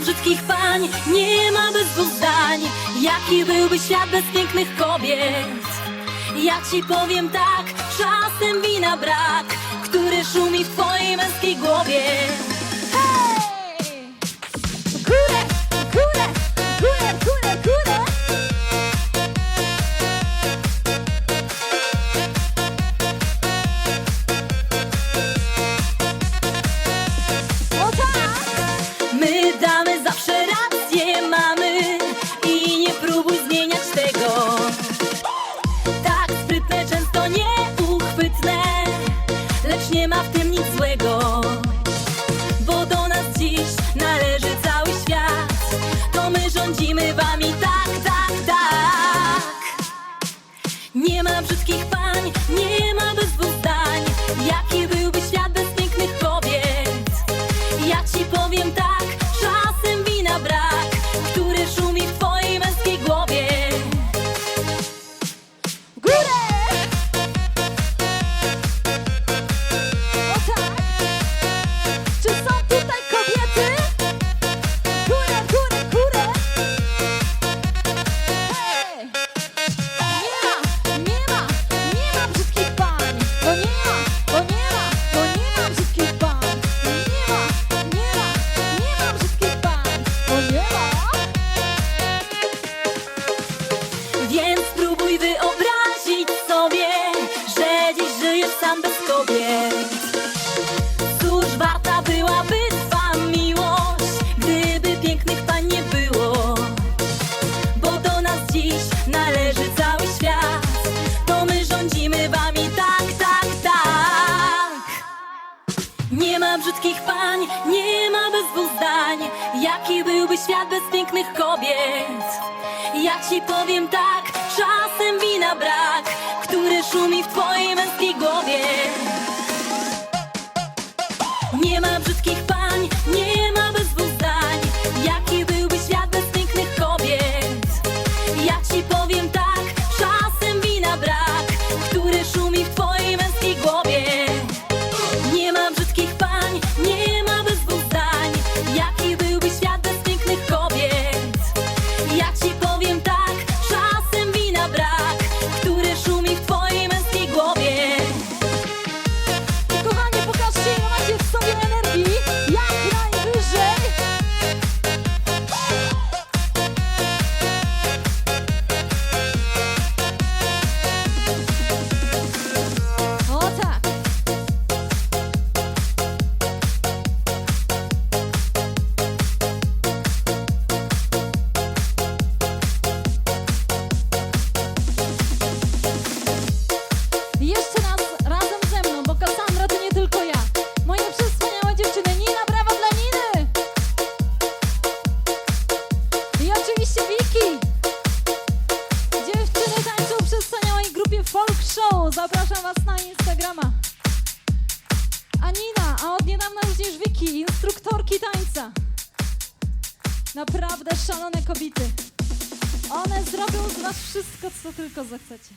brzydkich pań, nie ma bez zdań Jaki byłby świat bez pięknych kobiet? Ja ci powiem tak, czasem wina brak Który szumi w twojej męskiej głowie sam bez kobiet. Cóż warta byłaby twa miłość Gdyby pięknych pań nie było. Bo do nas dziś należy cały świat. To my rządzimy wami tak, tak, tak. Nie ma brzydkich pań, nie ma bez zdań. Jaki byłby świat bez pięknych kobiet? Ja ci powiem tak, czasem wina brak który szumi w twojej męskiej głowie. Zapraszam Was na Instagrama. Anina, a od niedawna również Wiki, instruktorki tańca. Naprawdę szalone kobiety. One zrobią z Was wszystko, co tylko zechcecie.